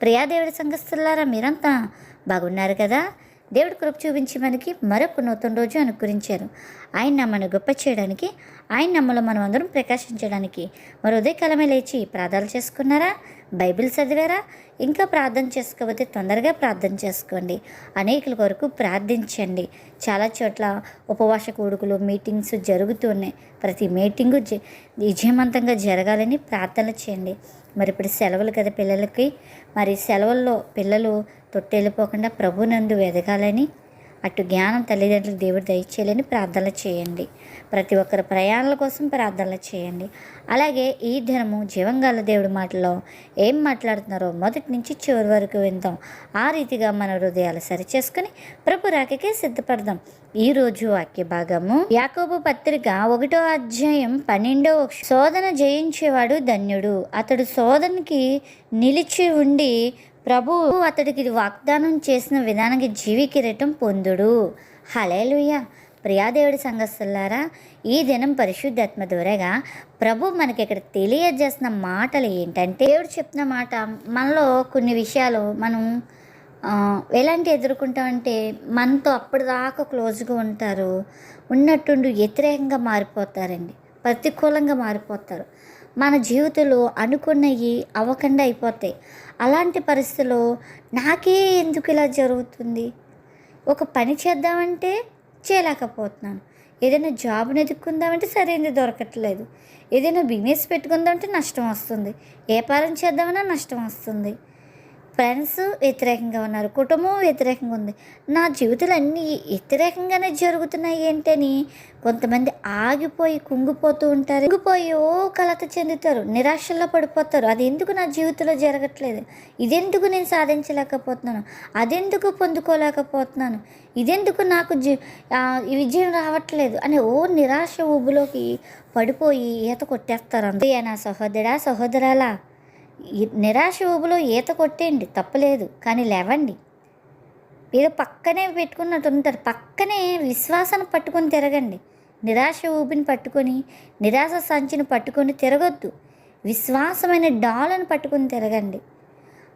ప్రియాదేవుడి సంఘస్థులారా మీరంతా బాగున్నారు కదా? దేవుడు కృప చూపించి మనకి మరొక నూతన రోజు అనుకరించారు ఆయన నమ్మను గొప్ప చేయడానికి ఆయన నమ్మలో మనం అందరం ప్రకాశించడానికి మరి ఉదయకాలమే లేచి ప్రార్థనలు చేసుకున్నారా? బైబిల్ చదివారా? ఇంకా ప్రార్థన చేసుకోకపోతే తొందరగా ప్రార్థన చేసుకోండి. అనేకుల కొరకు ప్రార్థించండి. చాలా చోట్ల ఉపవాస కూడుకులు మీటింగ్స్ జరుగుతున్నాయి ప్రతి మీటింగు జ- విజయవంతంగా జరగాలని ప్రార్థన చేయండి. మరి ఇప్పుడు సెలవులు కదా పిల్లలకి. మరి సెలవుల్లో పిల్లలు తొట్టెళ్ళిపోకుండా ప్రభునందు ఎదగాలని అటు జ్ఞానం తల్లిదండ్రులు దేవుడు దయచేయాలని ప్రార్థనలు చేయండి. ప్రతి ఒక్కరి ప్రయాణాల కోసం ప్రార్థనలు చేయండి. అలాగే ఈ దినము జీవంగాల దేవుడి మాటలో ఏం మాట్లాడుతున్నారో మొదటి నుంచి చివరి వరకు విందాం. ఆ రీతిగా మన హృదయాలు సరిచేసుకుని ప్రభు రాకకే సిద్ధపడదాం. ఈ రోజు వాక్య భాగము యాకోబు పత్రిక ఒకటో అధ్యాయం పన్నెండో శోధన జయించేవాడు ధన్యుడు. అతడు శోధనకి నిలిచి ఉండి ప్రభు అతడికి వాగ్దానం చేసిన విధానానికి జీవి కిరీటం పొందుడు. హలేలుయ్య ప్రియాదేవుడి సంఘస్థులారా ఈ దినం పరిశుద్ధాత్మ ద్వారాగా ప్రభు మనకి ఇక్కడ తెలియజేసిన మాటలు ఏంటంటే దేవుడు చెప్తున్న మాట మనలో కొన్ని విషయాలు మనం ఎలాంటి ఎదుర్కొంటామంటే మనతో అప్పటిదాకా క్లోజ్గా ఉంటారు ఉన్నట్టుండి వ్యతిరేకంగా మారిపోతారండి. ప్రతికూలంగా మారిపోతారు. మన జీవితంలో అనుకున్నవి అవ్వకుండా అయిపోతాయి. అలాంటి పరిస్థితిలో నాకే ఎందుకు ఇలా జరుగుతుంది? ఒక పని చేద్దామంటే చేయలేకపోతున్నాను. ఏదైనా జాబ్ని ఎదుక్కుందామంటే సరైనది దొరకట్లేదు. ఏదైనా బిజినెస్ పెట్టుకుందామంటే నష్టం వస్తుంది. వ్యాపారం చేద్దామన్నా నష్టం వస్తుంది. ఫ్రెండ్స్ వ్యతిరేకంగా ఉన్నారు కుటుంబం వ్యతిరేకంగా ఉంది. నా జీవితంలో అన్నీ వ్యతిరేకంగానే జరుగుతున్నాయి ఏంటని కొంతమంది ఆగిపోయి కుంగిపోతూ ఉంటారు. కుంగిపోయి ఓ కలత చెందుతారు నిరాశల్లో పడిపోతారు. అది ఎందుకు నా జీవితంలో జరగట్లేదు? ఇదెందుకు నేను సాధించలేకపోతున్నాను? అదెందుకు పొందుకోలేకపోతున్నాను? ఇదెందుకు నాకు జీ ఈ విజయం రావట్లేదు? అని ఓ నిరాశ ఊబులోకి పడిపోయి ఈత కొట్టేస్తారు అంతే నా సహోదరా సహోదరాలా నిరాశ ఊబులో ఈత కొట్టేయండి తప్పలేదు కానీ లేవండి. ఏదో పక్కనే పెట్టుకున్నట్టు ఉంటారు. పక్కనే విశ్వాసాన్ని పట్టుకొని తిరగండి. నిరాశ ఊబిని పట్టుకొని నిరాశ సంచిని పట్టుకొని తిరగొద్దు. విశ్వాసమైన డాలను పట్టుకొని తిరగండి.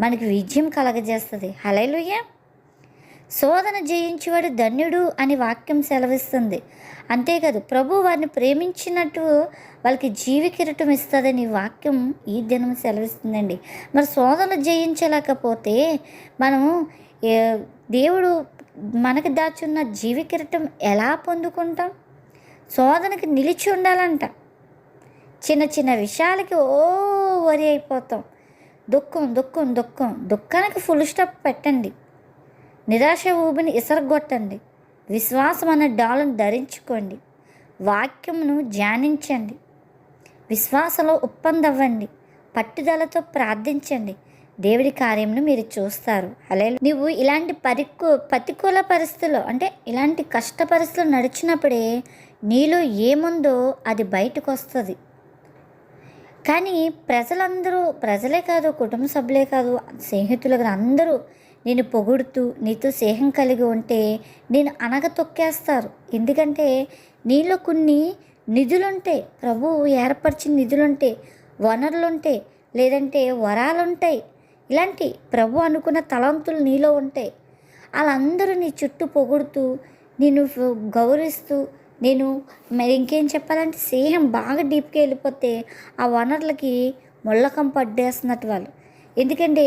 మనకి విజయం కలగజేస్తుంది. హలైలుయ్యా శోధన జయించేవాడు ధన్యుడు అని వాక్యం సెలవిస్తుంది. అంతేకాదు ప్రభు వారిని ప్రేమించినట్టు వాళ్ళకి జీవి కిరటం ఇస్తుందని వాక్యం ఈ దినం సెలవిస్తుందండి. మరి శోధన జయించలేకపోతే మనము దేవుడు మనకు దాచున్న జీవి కిరటం ఎలా పొందుకుంటాం? శోధనకి నిలిచి ఉండాలంట. చిన్న చిన్న విషయాలకి ఓ వరి అయిపోతాం. దుఃఖం దుఃఖం దుఃఖం దుఃఖానికి ఫుల్ స్టాప్ పెట్టండి. నిరాశ ఊబిని ఇసరగొట్టండి. విశ్వాసం అనే డాలను ధరించుకోండి. వాక్యమును ధ్యానించండి. విశ్వాసంలో ఒప్పందవ్వండి. పట్టుదలతో ప్రార్థించండి. దేవుడి కార్యమును మీరు చూస్తారు. అలే నువ్వు ఇలాంటి పరికు ప్రతికూల పరిస్థితుల్లో అంటే ఇలాంటి కష్ట పరిస్థితులు నడిచినప్పుడే నీలో ఏముందో అది బయటకు వస్తుంది కానీ ప్రజలందరూ ప్రజలే కాదు కుటుంబ సభ్యులే కాదు స్నేహితులు అందరూ నేను పొగుడుతూ నీతో స్నేహం కలిగి ఉంటే నేను అనగ తొక్కేస్తారు. ఎందుకంటే నీలో కొన్ని నిధులుంటాయి ప్రభు ఏర్పరిచిన నిధులుంటాయి వనరులుంటాయి లేదంటే వరాలుంటాయి. ఇలాంటి ప్రభు అనుకున్న తలంతులు నీలో ఉంటాయి. వాళ్ళందరూ నీ చుట్టూ పొగుడుతూ నేను గౌరవిస్తూ నేను మరి ఇంకేం చెప్పాలంటే స్నేహం బాగా డీప్గా వెళ్ళిపోతే ఆ వనరులకి ముళ్ళకం పడ్డేస్తున్నట్టు వాళ్ళు. ఎందుకంటే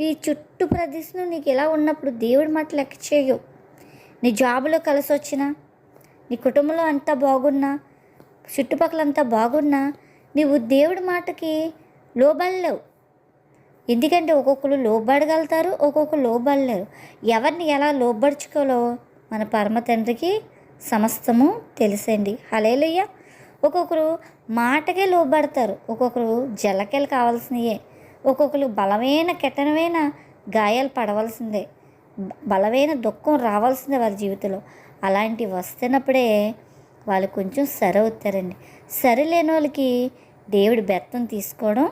ఈ చుట్టూ ప్రదేశం నీకు ఎలా ఉన్నప్పుడు దేవుడి మాట లెక్క చేయవు. నీ జాబులో కలిసి వచ్చినా నీ కుటుంబంలో అంతా బాగున్నా చుట్టుపక్కల అంతా బాగున్నా నీవు దేవుడి మాటకి లోబడలేవు ఎందుకంటే ఒక్కొక్కరు లోబడగలుగుతారు ఒక్కొక్కరు లోబడలేరు ఎవరిని ఎలా లోబడుచుకోలో మన పరమ తండ్రికి సమస్తము తెలుసండి. హలేలుయ్య ఒక్కొక్కరు మాటకే లోబడతారు ఒక్కొక్కరు జలకెలు కావాల్సినయే. ఒక్కొక్కరు బలమైన కెటనమైన గాయాలు పడవలసిందే. బలమైన దుఃఖం రావాల్సిందే వారి జీవితంలో. అలాంటివి వస్తున్నప్పుడే వాళ్ళు కొంచెం సరవుతారండి. సరిలేని వాళ్ళకి దేవుడు బెత్తం తీసుకోవడం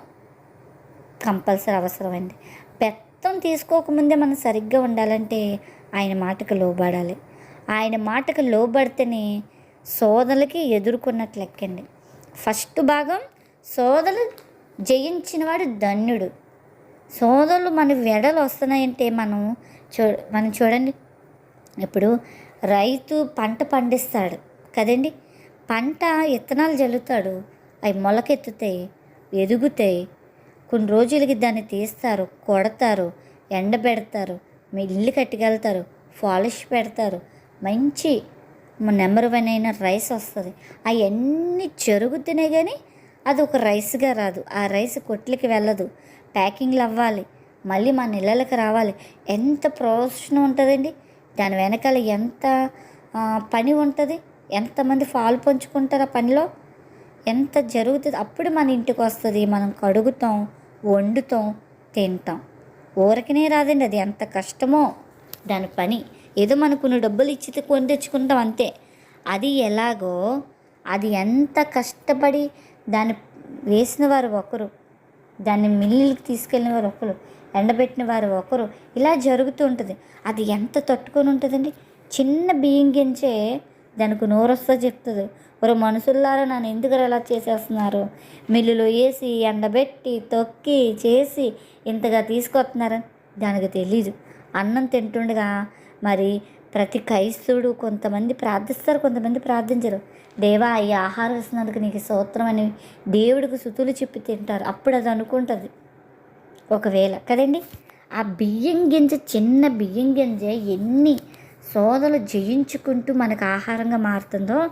కంపల్సరీ అవసరమండి. బెత్తం తీసుకోకముందే మనం సరిగ్గా ఉండాలంటే ఆయన మాటకు లోబడాలి. ఆయన మాటకు లోబడితేనే సోదలకి ఎదుర్కొన్నట్లు లెక్కండి. ఫస్ట్ భాగం సోదలు జయించినవాడు ధన్యుడు. సోదరులు మన వెడలు వస్తున్నాయంటే మనం చూ మనం చూడండి. ఇప్పుడు రైతు పంట పండిస్తాడు కదండి. పంట విత్తనాలు జల్లుతాడు. అవి మొలకెత్తుతాయి ఎదుగుతాయి. కొన్ని రోజులకి దాన్ని తీస్తారు కొడతారు ఎండబెడతారు ఇల్లు కట్టుకెళ్తారు పాలిష్ పెడతారు. మంచి నెంబర్ వన్ అయిన రైస్ వస్తుంది. అవన్నీ జరుగుతున్నాయి కానీ అది ఒక రైస్గా రాదు. ఆ రైస్ కొట్లకి వెళ్ళదు. ప్యాకింగ్లు అవ్వాలి. మళ్ళీ మన ఇళ్ళకి రావాలి. ఎంత ప్రొఫెషన్ ఉంటుందండి. దాని వెనకాల ఎంత పని ఉంటుంది. ఎంతమంది పాలు పంచుకుంటారు ఆ పనిలో. ఎంత జరుగుతుంది. అప్పుడు మన ఇంటికి వస్తుంది. మనం కడుగుతాం వండుతాం తింటాం. ఊరకనే రాదండి అది. ఎంత కష్టమో దాని పని. ఏదో మనకు కొన్ని డబ్బులు ఇచ్చి కొని తెచ్చుకుంటాం అంతే. అది ఎలాగో అది ఎంత కష్టపడి దాన్ని వేసిన వారు ఒకరు దాన్ని మిల్లుకి తీసుకెళ్ళిన వారు ఒకరు ఎండబెట్టిన వారు ఒకరు. ఇలా జరుగుతూ ఉంటుంది. అది ఎంత తట్టుకొని ఉంటుందండి? చిన్న బియ్యం గించే దానికి నోరొస్తా చెప్తుంది. ఒక మనుషుల్లారా నన్ను ఎందుకు అలా చేసేస్తున్నారు? మిల్లులో వేసి ఎండబెట్టి తొక్కి చేసి ఇంతగా తీసుకొస్తున్నారని దానికి తెలీదు. అన్నం తింటుండగా మరి ప్రతి క్రైస్తవుడు కొంతమంది ప్రార్థిస్తారు కొంతమంది ప్రార్థించరు. దేవా ఈ ఆహారం ఇస్తున్నందుకు నీకు స్తోత్రం అని దేవుడికి సుతులు చెప్పి తింటారు. అప్పుడు అది అనుకుంటుంది. ఒకవేళ కదండి ఆ బియ్యం గింజ చిన్న బియ్యం గింజ ఎన్ని సోదలు జయించుకుంటూ మనకు ఆహారంగా మారుతుందో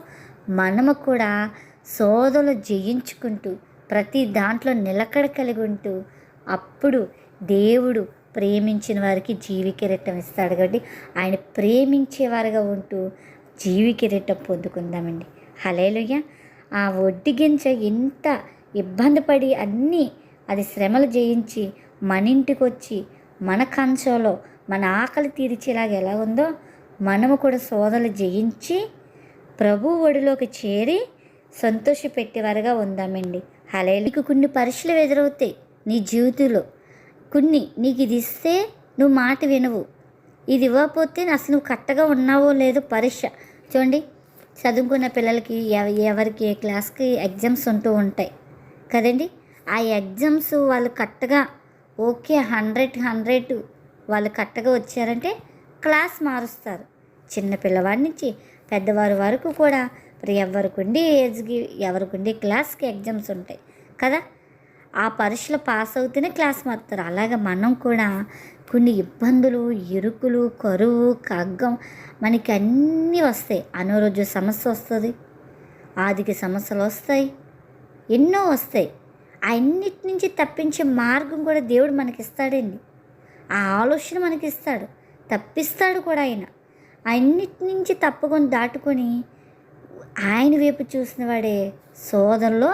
మనము కూడా సోదలు జయించుకుంటూ ప్రతి దాంట్లో నిలకడ కలిగి ఉంటూ అప్పుడు దేవుడు ప్రేమించిన వారికి జీవి కిరీటం ఇస్తాడు కాబట్టి ఆయన ప్రేమించేవారుగా ఉంటూ జీవి కిరీటం పొందుకుందామండి. హలేలుయ్య ఆ ఒడ్డి గింజ ఎంత ఇబ్బంది పడి అన్నీ అది శ్రమలు జయించి మన ఇంటికి వచ్చి మన కంచంలో మన ఆకలి తీర్చేలాగా ఎలా ఉందో మనము కూడా సోదలు జయించి ప్రభు ఒడిలోకి చేరి సంతోషపెట్టేవారుగా ఉందామండి. హలే కొన్ని పరీక్షలు ఎదురవుతాయి నీ జీవితంలో. కొన్ని నీకు ఇది ఇస్తే నువ్వు మాట వినవు. ఇది ఇవ్వకపోతే అసలు నువ్వు కరెక్ట్గా ఉన్నావో లేదో పరీక్ష. చూడండి చదువుకున్న పిల్లలకి ఎవరికి ఏ క్లాస్కి ఎగ్జామ్స్ ఉంటూ ఉంటాయి. కదండి ఆ ఎగ్జామ్స్ వాళ్ళు కరెక్ట్గా ఓకే హండ్రెడ్ హండ్రెడ్ వాళ్ళు కరెక్ట్గా వచ్చారంటే క్లాస్ మారుస్తారు. చిన్న పిల్లవాడి నుంచి పెద్దవారి వరకు కూడా మరి ఎవరికి ఉండి ఏజ్కి ఎవరికి ఉండి క్లాస్కి ఎగ్జామ్స్ ఉంటాయి. కదా? ఆ పరీక్షలు పాస్ అవుతేనే క్లాస్ మారుతారు. అలాగే మనం కూడా కొన్ని ఇబ్బందులు ఇరుకులు కరువు కగ్గం మనకి అన్నీ వస్తాయి. అనారోగ్య సమస్య వస్తుంది ఆర్థిక సమస్యలు వస్తాయి ఎన్నో వస్తాయి. అన్నిటి నుంచి తప్పించే మార్గం కూడా దేవుడు మనకి ఇస్తాడండి ఆ ఆలోచన మనకి ఇస్తాడు తప్పిస్తాడు కూడా ఆయన. అన్నిటి నుంచి తప్పుకొని దాటుకొని ఆయన వైపు చూసిన వాడే సోదరులో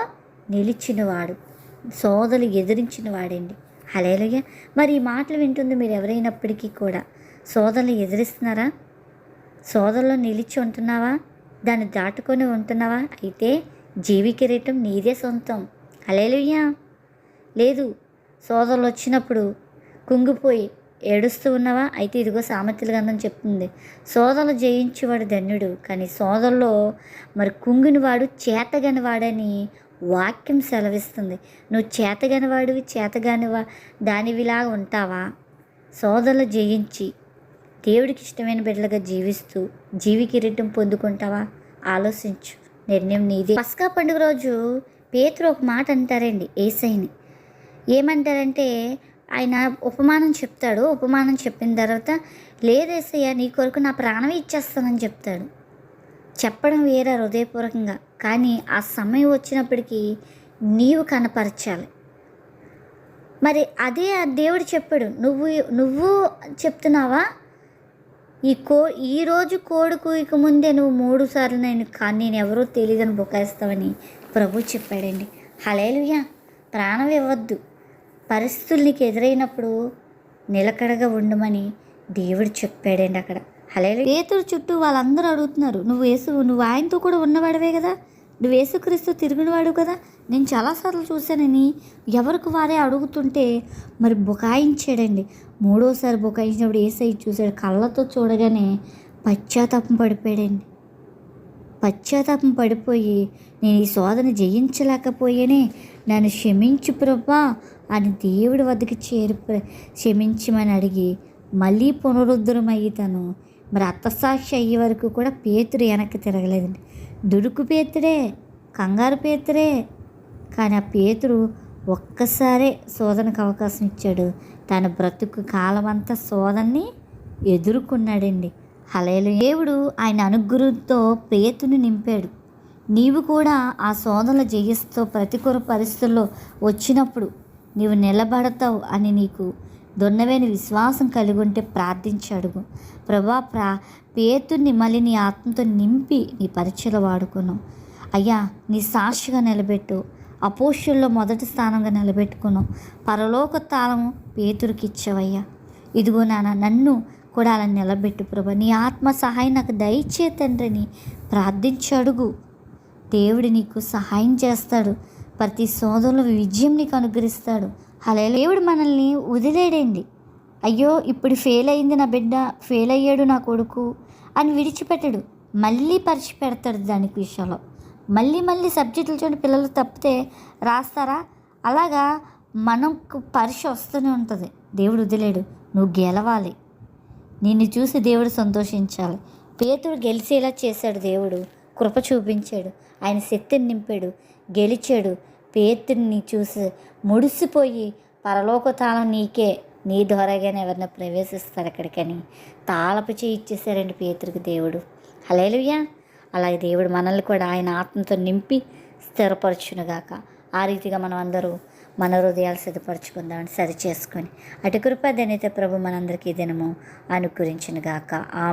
నిలిచినవాడు. సోదలు ఎదిరించిన వాడండి. హలేలుగా మరి ఈ మాటలు వింటుంది మీరు ఎవరైనప్పటికీ కూడా. సోదరులు ఎదిరిస్తున్నారా? సోదరులో నిలిచి ఉంటున్నావా? దాన్ని దాటుకొని ఉంటున్నావా? అయితే జీవి కిరీటం నీదే సొంతం. హలేలుయ్యా లేదు సోదరులు వచ్చినప్పుడు కుంగిపోయి ఏడుస్తూ ఉన్నావా? అయితే ఇదిగో సామెతల గంధం చెప్తుంది. సోదరులు జయించేవాడు ధన్యుడు కానీ సోదరులో మరి కుంగిన వాడు చేతగని వాడని వాక్యం సెలవిస్తుంది. నువ్వు చేతగానివాడివి చేతగానివా? దానివిలా దానివిలాగా ఉంటావా? సోదరులు జయించి దేవుడికి ఇష్టమైన బిడ్డలుగా జీవిస్తూ జీవి కిరీటం పొందుకుంటావా? ఆలోచించు. నిర్ణయం నీది. పస్కా పండుగ రోజు పేతురు ఒక మాట అంటారండి ఏసైని. ఏమంటారంటే ఆయన ఉపమానం చెప్తాడు. ఉపమానం చెప్పిన తర్వాత లేదేసయ్య నీ కొరకు నా ప్రాణం ఇచ్చేస్తానని చెప్తాడు. చెప్పడం వేరే హృదయపూర్వకంగా కానీ ఆ సమయం వచ్చినప్పటికీ నీవు కనపరచాలి. మరి అదే ఆ దేవుడు చెప్పాడు నువ్వు నువ్వు చెప్తున్నావా? ఈ కో ఈరోజు కోడి కూయక ముందే నువ్వు మూడు సార్లు నేను కానీ నేను ఎవరో తెలియదని బుకాయిస్తావని ప్రభు చెప్పాడండి. హలేలుయా ప్రాణం ఇవ్వద్దు. పరిస్థితులు నీకు ఎదురైనప్పుడు నిలకడగా ఉండమని దేవుడు చెప్పాడండి అక్కడ. హలే పేతురు చుట్టూ వాళ్ళందరూ అడుగుతున్నారు నువ్వు యేసు నువ్వు ఆయనతో కూడా ఉన్నవాడవే కదా? నువ్వు యేసుక్రీస్తు తిరిగినవాడు కదా? నేను చాలాసార్లు చూశానని ఎవరికి వారే అడుగుతుంటే మరి బుకాయించాడండి. మూడోసారి బుకాయించినప్పుడు ఏసై చూశాడు కళ్ళతో చూడగానే పశ్చాత్తాపం పడిపోయాడండి. పశ్చాత్తాపం పడిపోయి నేను ఈ శోధన జయించలేకపోయానే నన్ను క్షమించు ప్రభా అని దేవుడి వద్దకు చేరి క్షమించమని అడిగి మళ్ళీ పునరుద్ధరమయ్యి తను మరి అత్తసాక్షి అయ్యే వరకు కూడా పేతురు వెనక్కి తిరగలేదండి. దుడుకు పేతుడే కంగారు పేతురే కానీ ఆ పేతురు ఒక్కసారే శోధనకు అవకాశం ఇచ్చాడు. తన బ్రతుకు కాలమంతా అంతా శోధనని ఎదుర్కొన్నాడండి. హలేలు దేవుడు ఆయన అనుగ్రహంతో పేతుని నింపాడు. నీవు కూడా ఆ శోధనలు జయిస్తూ ప్రతికూల పరిస్థితుల్లో వచ్చినప్పుడు నీవు నిలబడతావు అని నీకు దున్నవేని విశ్వాసం కలిగి ఉంటే ప్రార్థించి అడుగు ప్రభా ప్రా పేతుని మళ్ళీ నీ ఆత్మతో నింపి నీ పరీక్షలు వాడుకును. అయ్యా నీ సాక్షిగా నిలబెట్టు. అపోష్యుల్లో మొదటి స్థానంగా నిలబెట్టుకును. పరలోక తాళము పేతురికి ఇచ్చావయ్యా ఇదిగో నాన్న నన్ను కూడా అలా నిలబెట్టు ప్రభా. నీ ఆత్మ సహాయం నాకు దయచే తండ్రిని ప్రార్థించి అడుగు దేవుడు నీకు సహాయం చేస్తాడు. ప్రతి సోదరులు విజయం నీకు అనుగ్రహిస్తాడు. అలా దేవుడు మనల్ని వదిలేడండి. అయ్యో ఇప్పుడు ఫెయిల్ అయింది నా బిడ్డ ఫెయిల్ అయ్యాడు నా కొడుకు అని విడిచిపెట్టడు. మళ్ళీ పరిచి పెడతాడు దానికి విషయంలో. మళ్ళీ మళ్ళీ సబ్జెక్టులు చూడండి పిల్లలు తప్పితే రాస్తారా? అలాగా మనకు పరీక్ష వస్తూనే ఉంటుంది. దేవుడు వదిలేడు నువ్వు గెలవాలి. నిన్ను చూసి దేవుడు సంతోషించాలి. పేతుడు గెలిచేలా చేశాడు దేవుడు. కృప చూపించాడు. ఆయన శక్తిని నింపాడు. గెలిచాడు. పేతుడిని చూసి ముడిసిపోయి పరలోక తాళం నీకే నీ ద్వారాగానే ఎవరినో ప్రవేశిస్తారు అక్కడికని. తాళపు చేయి ఇచ్చేసారండి పేతురికి దేవుడు. హలేలుయ్యా అలాగే దేవుడు మనల్ని కూడా ఆయన ఆత్మతో నింపి స్థిరపరచునుగాక. ఆ రీతిగా మనం అందరూ మన హృదయాలు సిద్ధపరచుకుందామని సరి చేసుకొని. అటు కృప ధన్యత ప్రభు మనందరికీ దినము అనుకరించునుగాక. ఆమె